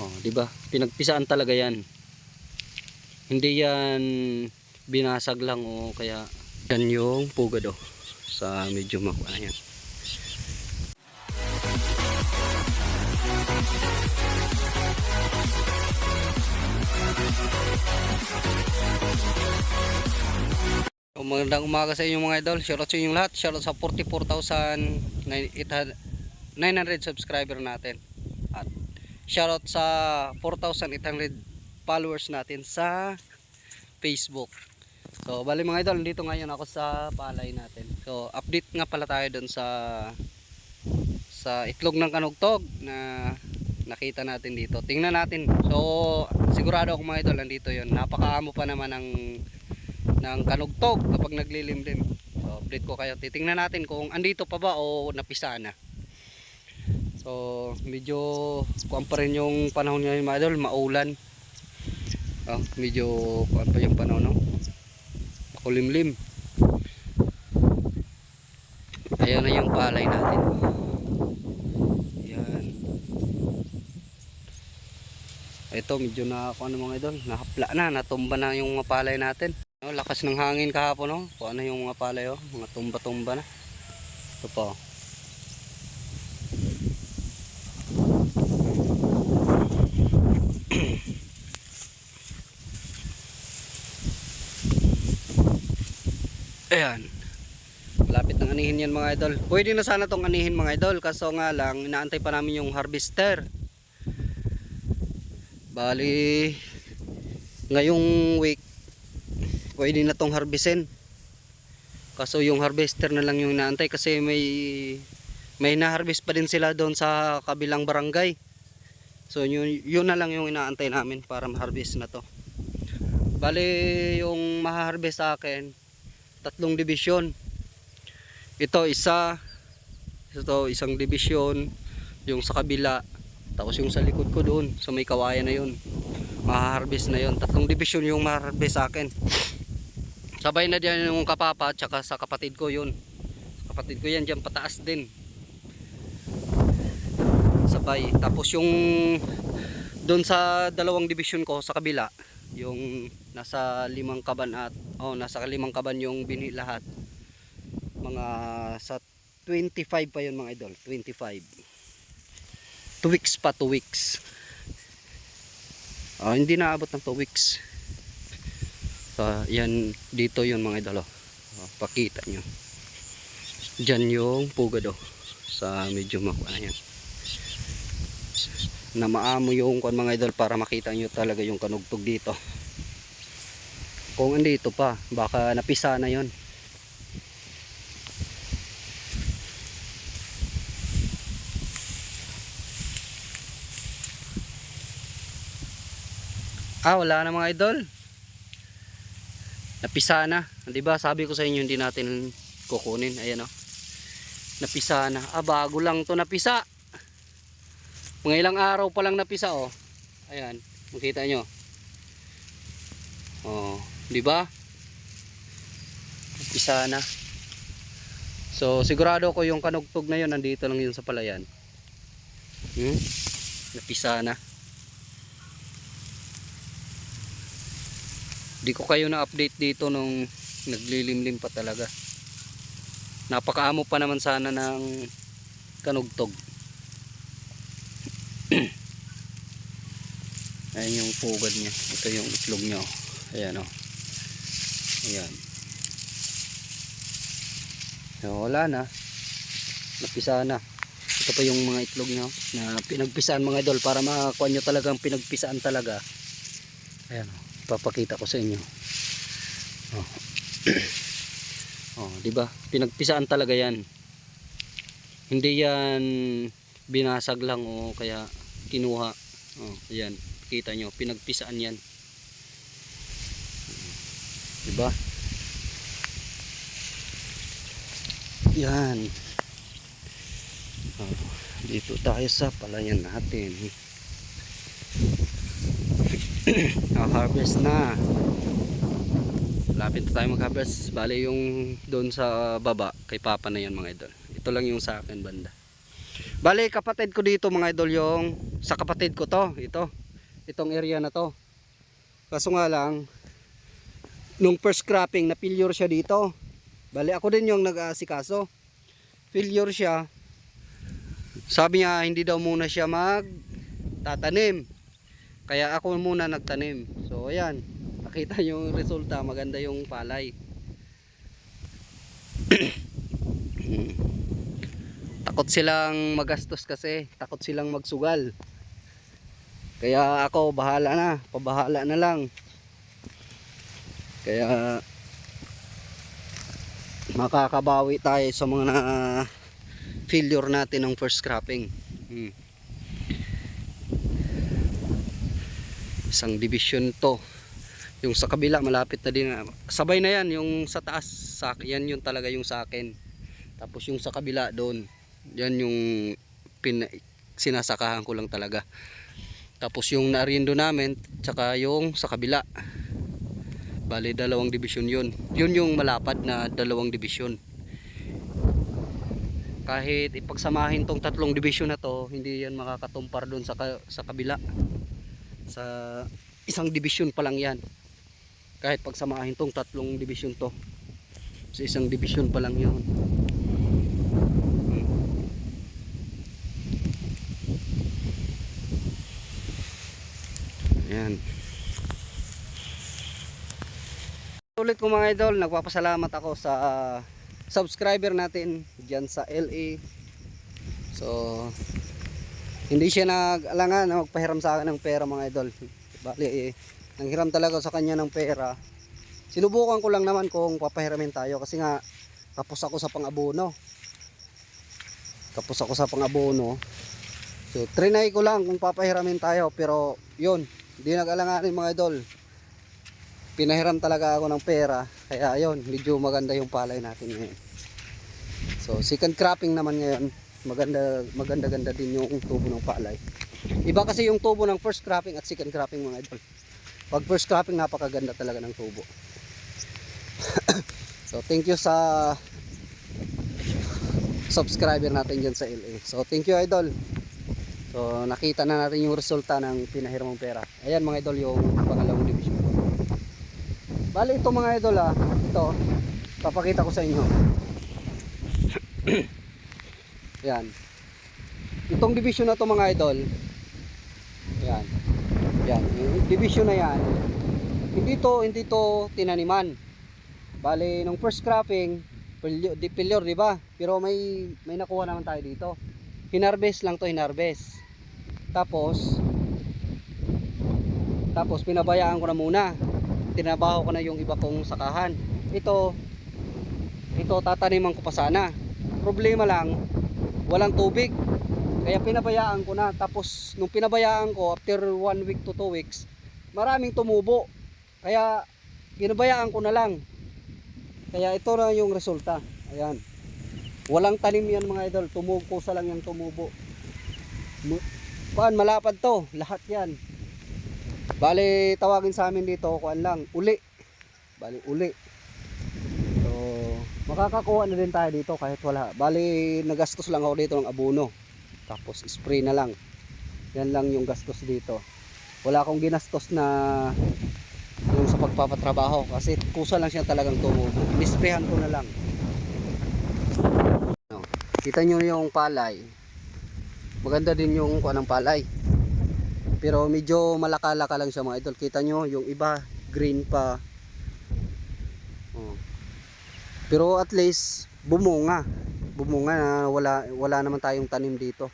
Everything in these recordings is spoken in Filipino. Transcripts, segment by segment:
Oh, 'di ba? Pinagpisaan talaga 'yan. Hindi 'yan binasag lang o kaya yan yung pugad oh sa medyo makuha yan. So, magandang umaga sa inyo mga idol. Shoutout sa inyong lahat. Shoutout sa 44,900 subscriber natin. Shoutout sa 4,800 followers natin sa Facebook. So, bali mga idol, dito ngayon ako sa palay natin. So, update nga pala tayo dun sa sa itlog ng kanugtog na nakita natin dito. Tingnan natin. So, sigurado ako mga idol, nandito yon Napakaamo pa naman ng ng kanugtog kapag naglilimlim. So, update ko kayo. Titingnan natin kung andito pa ba o napisa na. So, medyo kuwan pa rin yung panahon ngayon mga idol, maulan. Oh, medyo kuwan pa yung panahon, no? Kulimlim. Ayan na yung palay natin. Ayan. Ito, medyo na ano mga idol, nahapla na, natumba na yung mga palay natin. No, lakas ng hangin kahapon, no? Kung ano yung mga palay, oh. Mga tumba-tumba na. Ito pa, oh. Ayan. Lapit ng anihin yan mga idol. Pwede na sana tong anihin mga idol. Kaso nga lang, inaantay pa namin yung harvester. Bali, ngayong week, pwede na tong harvestin. Kaso yung harvester na lang yung inaantay kasi may may na-harvest pa din sila doon sa kabilang barangay. So yun, yun na lang yung inaantay namin para ma-harvest na to. Bali, yung ma-harvest sa akin, tatlong division. Ito isa, ito isang division, yung sa kabila, tapos yung sa likod ko doon, sa may kawayan na yun. Ma-harvest na yun. Tatlong division yung ma-harvest sa akin. Sabay na diyan yung kapapa, tsaka sa kapatid ko yun. Kapatid ko yan diyan pataas din. Sabay. Tapos yung doon sa dalawang division ko sa kabila, yung nasa limang kaban at oh nasa limang kaban yung binhi lahat. Mga sa 25 pa yun mga idol. 25 2 weeks pa 2 weeks. Oh, hindi naabot ng 2 weeks. So yan dito yun mga idol oh. Oh, pakita nyo. Dyan yung pugad oh. Sa medyo makuha yan. Na maamo yung kung mga idol para makita nyo talaga yung kanugtog dito kung andito pa baka napisa na yon ah wala na mga idol. Napisa na. Di ba sabi ko sa inyo hindi natin kukunin. Ayan o napisa na. Ah bago lang to napisa. Mga ilang araw pa lang napisa oh. Ayan makita nyo. Oh di ba? Napisa na. So sigurado ko yung kanugtog na yun nandito lang yun sa palayan. Hmm? napisa na. Di ko kayo na update dito nung naglilimlim pa talaga. Napakaamo pa naman sana ng kanugtog. Ayan yung pugad niya. Ito yung itlog niya. Ayan o oh. Ayan. So, wala na. Napisa na. Ito pa yung mga itlog niya oh, na pinagpisaan mga idol para makakuha nyo talagang pinagpisaan talaga. Ayan o papakita ko sa inyo. Oh. oh, di ba? Pinagpisaan talaga yan. Hindi yan binasag lang o kaya kinuha. Oh, yan kita nyo pinagpisaan yan di ba yan. Oh, dito tayo sa palayan natin. Harvest na. Lapit na tayo mag harvest bali yung doon sa baba kay papa na yan mga idol. Ito lang yung sa akin banda. Bali kapatid ko dito mga idol yung sa kapatid ko to, ito. Itong area na to. Kaso nga lang, nung first cropping, na failure siya dito. Bali, ako din yung nag-aasikaso. Failure siya. Sabi niya, hindi daw muna siya magtatanim. Kaya ako muna nagtanim. So, ayan. Nakita yung resulta. Maganda yung palay. takot silang magastos kasi. Takot silang magsugal. Kaya ako, bahala na. Pabahala na lang. Kaya makakabawi tayo sa mga na failure natin ng first cropping. Hmm. Isang division to. Yung sa kabila malapit na din. Sabay na yan yung sa taas. Sa, yan yung talaga yung sa akin. Tapos yung sa kabila doon. Yan yung pin, sinasakahan ko lang talaga. Tapos yung naarindo namin, tsaka yung sa kabila. Bali, dalawang division yun. Yun yung malapad na dalawang division. Kahit ipagsamahin tong tatlong division na to, hindi yan makakatumpar doon sa, ka- sa kabila. Sa isang division pa lang yan. Kahit pagsamahin tong tatlong division to. Sa isang division pa lang yun. Ayan. Ulit ko mga idol, nagpapasalamat ako sa ah, subscriber natin dyan sa LA. So, hindi siya nag-alangan na magpahiram sa akin ng pera mga idol. Bali, eh, nanghiram talaga sa kanya ng pera. Sinubukan ko lang naman kung papahiramin tayo kasi nga tapos ako sa pang-abono. Tapos ako sa pang-abono. So, trinay ko lang kung papahiramin tayo pero yun, hindi nag-alanganin mga idol pinahiram talaga ako ng pera. Kaya ayun medyo maganda yung palay natin ngayon. So second cropping naman ngayon. Maganda maganda ganda din yung tubo ng palay. Iba kasi yung tubo ng first cropping at second cropping mga idol. Pag first cropping napakaganda talaga ng tubo. So thank you sa subscriber natin dyan sa LA so thank you idol. So nakita na natin yung resulta ng pinahiramang pera. Ayan mga idol yung Bali ito mga idol ah, ito, papakita ko sa inyo. Yan. Itong division na to mga idol. Yan. Yan, yung division na yan. Hindi to, hindi to tinaniman. Bali nung first cropping, pilyor, di ba? Pero may may nakuha naman tayo dito. Hinarvest lang to, hinarvest. Tapos tapos pinabayaan ko na muna tinabaho ko na yung iba kong sakahan. Ito ito tataniman ko pa sana. Problema lang walang tubig. Kaya pinabayaan ko na. Tapos nung pinabayaan ko after 1 week to 2 weeks maraming tumubo. Kaya pinabayaan ko na lang. Kaya ito na yung resulta. Ayan. Walang tanim yan mga idol. Tumubo sa lang yung tumubo. Mu- Kuan malapad to. Lahat yan Bali, tawagin sa amin dito, kuan lang, uli. Bali, uli. So, makakakuha na din tayo dito kahit wala. Bali, nagastos lang ako dito ng abono. Tapos, spray na lang. Yan lang yung gastos dito. Wala akong ginastos na yung sa pagpapatrabaho kasi kusa lang siya talagang tumubo. Nisprehan ko na lang. Kita nyo yung palay. Maganda din yung kuan ng palay. Pero medyo malaka-laka lang siya mga idol. Kita nyo, yung iba green pa. Oh. Pero at least bumunga. Bumunga na wala wala naman tayong tanim dito.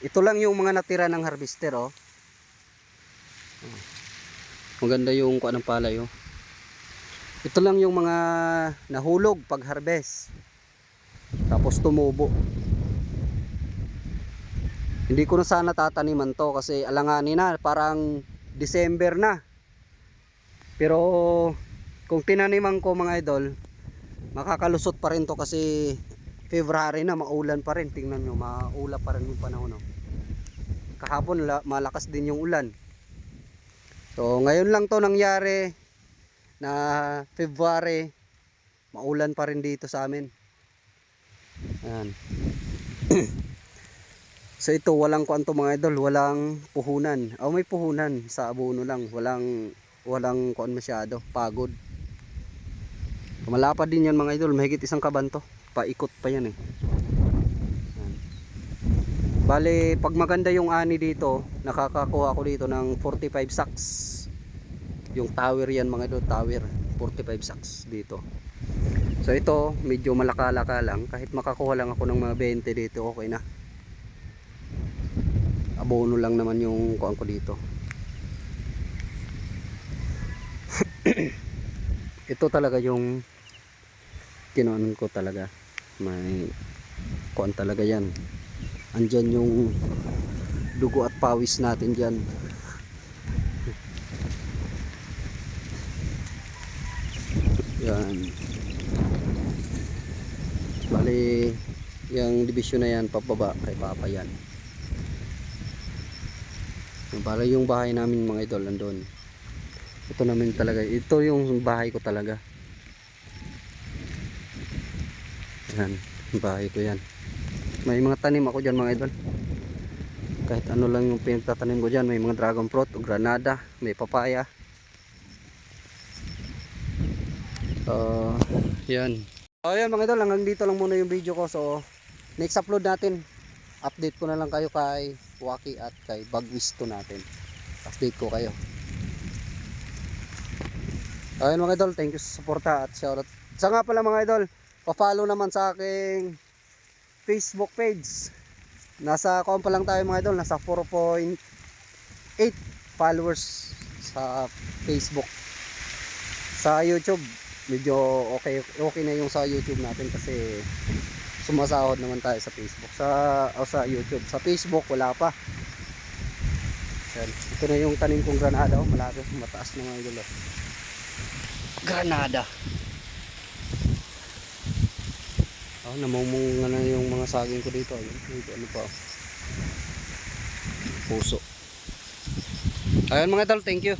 Ito lang yung mga natira ng harvester oh. Oh. Maganda yung kuan ng palay oh. Ito lang yung mga nahulog pag harvest. Tapos tumubo. Hindi ko na sana tataniman to kasi alanganin na parang December na. Pero kung tinaniman ko mga idol, makakalusot pa rin to kasi February na maulan pa rin. Tingnan nyo, maulap pa rin yung panahon. No? Kahapon la- malakas din yung ulan. So ngayon lang to nangyari na February maulan pa rin dito sa amin. Ayan. So ito walang kuanto mga idol, walang puhunan. Oh, may puhunan sa abono lang, walang walang kuan masyado, pagod. Malapad din yan mga idol, mahigit isang kabanto. Paikot pa yan eh. Bale, pag maganda yung ani dito, nakakakuha ako dito ng 45 sacks. Yung tower yan mga idol, tower. 45 sacks dito. So ito, medyo malaka-laka lang. Kahit makakuha lang ako ng mga 20 dito, okay na. Abono lang naman yung kuan ko dito. ito talaga yung kinuanan ko talaga. May kuan talaga yan. Andyan yung dugo at pawis natin dyan. Yan. Bali, yung division na yan, pababa kay Papa yan. Bali yung bahay namin mga idol, andun. Ito namin talaga, ito yung bahay ko talaga. Yan, bahay ko yan. May mga tanim ako dyan mga idol. Kahit ano lang yung pinagtatanim ko dyan, may mga dragon fruit, o granada, may papaya. So, yan. So, yan mga idol, hanggang dito lang muna yung video ko. So, next upload natin, update ko na lang kayo kay Waki at kay Bagwisto natin. Update ko kayo. Ayun mga idol, thank you sa suporta at shoutout. Sa nga pala mga idol, pa-follow naman sa aking Facebook page. Nasa kuwan pa lang tayo mga idol, nasa 4.8 followers sa Facebook. Sa YouTube, medyo okay okay na yung sa YouTube natin kasi sumasahod naman tayo sa Facebook. Sa o sa YouTube, sa Facebook wala pa. Yan. Ito na yung tanim kong granada, oh, malaki, mataas na mga idol. Granada. Oh, namumunga na yung mga saging ko dito. Ayun, ano pa. oh. Puso. Ayun mga idol, thank you.